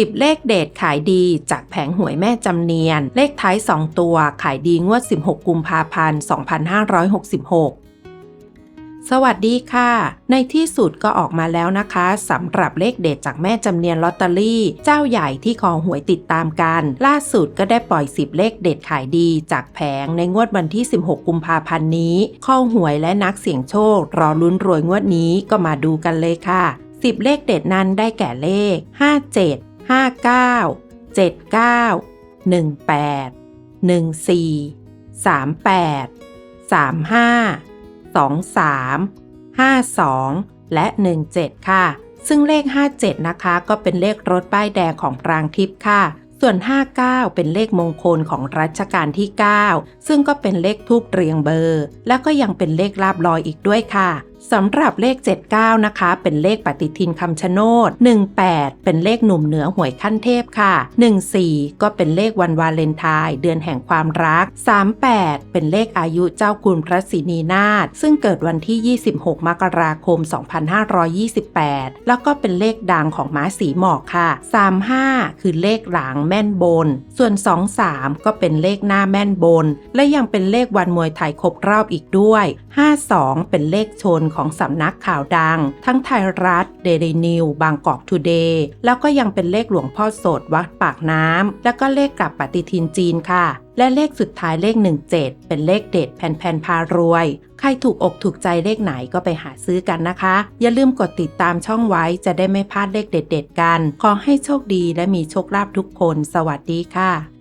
10 เลขเด็ดขายดีจากแผงหวยแม่จำเนียน เลขท้าย 2 ตัวขายดีงวด 16 กุมภาพันธ์ 2566สวัสดีค่ะ ในที่สุดก็ออกมาแล้วนะคะสำหรับเลขเด็ดจากแม่จำเนียนลอตเตอรี่ เจ้าใหญ่ที่คอหวยติดตามกัน ล่าสุดก็ได้ปล่อย 10 เลขเด็ดขายดีจากแผงในงวดวันที่ 16 กุมภาพันธ์นี้ข้อหวยและนักเสี่ยงโชค รอลุ้นรวยงวดนี้ก็มาดูกันเลยค่ะ 10 เลขเด็ดนั้นได้แก่เลข 57 59 79 18 14 38 35 23 52 และ 17 ค่ะ ซึ่งเลข 57 นะคะ ก็เป็นเลขรถป้ายแดงของปรางทิพย์ค่ะ ส่วน 59 เป็นเลขมงคลของรัชกาลที่ 9 ซึ่งก็เป็นเลขทูบเรียงเบอร์ แล้วก็ยังเป็นเลขลาบลอยอีกด้วยค่ะ สำหรับเลข 79 นะคะ เป็นเลขปฏิทินคำชะโนด 18 เป็นเลขหนุ่มเหนือหวยขั้นเทพค่ะ 14 ก็เป็นเลขวันวาเลนไทน์เดือนแห่งความรัก 38 เป็นเลขอายุเจ้าคุณพระศรีนีนาถซึ่งเกิดวันที่ 26 มกราคม 2528 แล้วก็เป็นเลขดังของม้าสีหมอกค่ะ 35 คือเลขหลังแม่นบน ส่วน 23 ก็เป็นเลขหน้าแม่นบน และยังเป็นเลขวันมวยไทยครบรอบอีกด้วย 52 เป็นเลขชนของสำนักข่าวดัง ทั้งไทยรัฐ เดลินิว บางกอกทูเดย์ แล้วก็ยังเป็นเลขหลวงพ่อโสดวัดปากน้ำ แล้วก็เลขกลับปฏิทินจีนค่ะ และเลขสุดท้ายเลข 17 เป็นเลขเด็ดแผ่นๆพารวย ใครถูกอกถูกใจเลขไหนก็ไปหาซื้อกันนะคะ อย่าลืมกดติดตามช่องไว้จะได้ไม่พลาดเลขเด็ด ๆ กัน ขอให้โชคดีและมีโชคลาภทุกคน สวัสดีค่ะ